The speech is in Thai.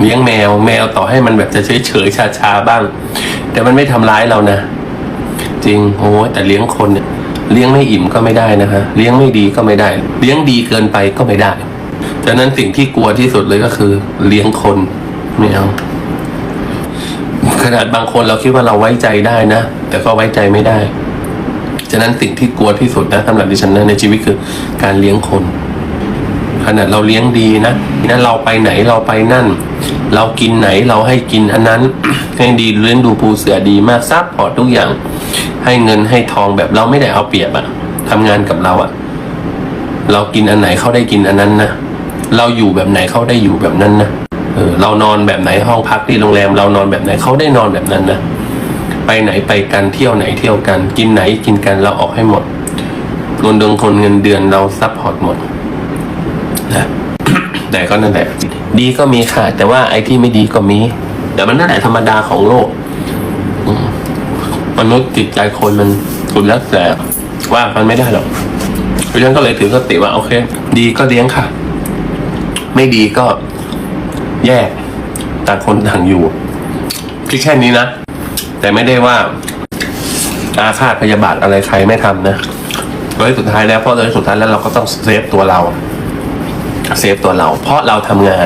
เลี้ยงแมว แมวต่อให้มันแบบจะเฉยเฉยชาชาๆบ้าง แต่มันไม่ทำร้ายเรานะ จริงโอ้แต่เลี้ยงคนเนี่ยเลี้ยงไม่อิ่มก็ไม่ได้นะคะเลี้ยงไม่ดีก็ไม่ได้ เลี้ยงดีเกินไปก็ไม่ได้ฉะนั้นสิ่งที่กลัวที่สุดเลยก็คือ เลี้ยงคนไม่เอาขนาดบางคนเราคิดว่าเราไว้ใจได้นะ แต่ก็ไว้ใจไม่ได้ ฉะนั้นสิ่งที่กลัวที่สุดนะสำหรับดิฉันนะในชีวิตคือการเลี้ยงคน ขนาดเราเลี้ยงดีนะนั่นเราไปไหนเราไปนั่น เรากินไหนเราให้กินอันนั้นให้ดีเลี้ยงดูปูเสือดีมากซับพอร์ตทุกอย่าง ให้เงินให้ทองแบบเราไม่ได้เอาเปรียบอะทำงานกับเราอะเรากินอันไหนเขาได้กินอันนั้นนะเราอยู่แบบไหนเขาได้อยู่แบบนั้นนะเออเรานอนแบบไหนห้องพักที่โรงแรม เรานอนแบบไหนเขาได้นอนแบบนั้นนะไปไหนไปกันเที่ยวไหนเที่ยวกัน กินไหนกินกันเราออกให้หมดเงินเดือนคนเงินเดือนเราซัพพอร์ตหมด นะแต่ก็นั่นแหละดีก็มีค่ะ แต่ว่าไอ้ที่ไม่ดีก็มี แต่มันนั่นแหละธรรมดาของโลกมนุษย์จิตใจคนมันสุดแล้วแต่ว่ามันไม่ได้หรอกเพราะฉะนั้นก็เลยถือสติว่าโอเค ดีก็เลี้ยงค่ะ ไม่ดีก็แยกต่างคนต่างอยู่คิดแค่นี้นะ แต่ไม่ได้ว่าอาฆาตพยาบาทอะไรใครไม่ทำนะโดยสุดท้ายแล้วเพราะโดยสุดท้ายแล้วเราก็ต้องเซฟตัวเรา เซฟตัวเรา เพราะเราทำงาน